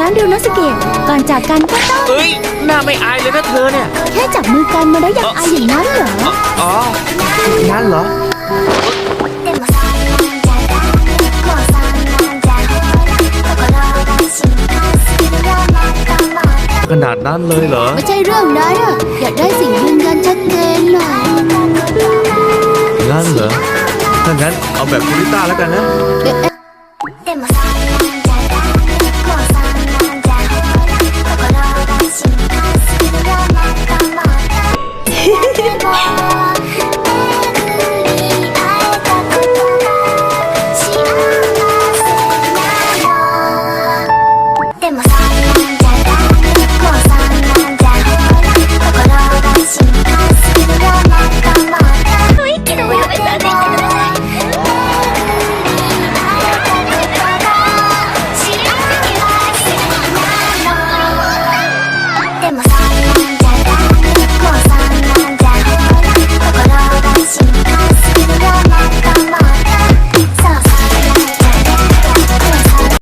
งั้นดียวนะสเกตก่อนจากกันก็ต้อง เอ้ยหน้าไม่อายเลยนะเธอเนี่ย แค่จับมือกันมาได้อย่างอายอย่างนั้นเหรอ อ๋องั้นเหรอ ขนาดนั้นเลยเหรอ ไม่ใช่เรื่องนั้นอะอยากได้สิ่งยืนยันชัดเจนหน่อยงั้นเหรอ ถ้างั้นเอาแบบคูริต้าแล้วกันนะ เอ๊ะ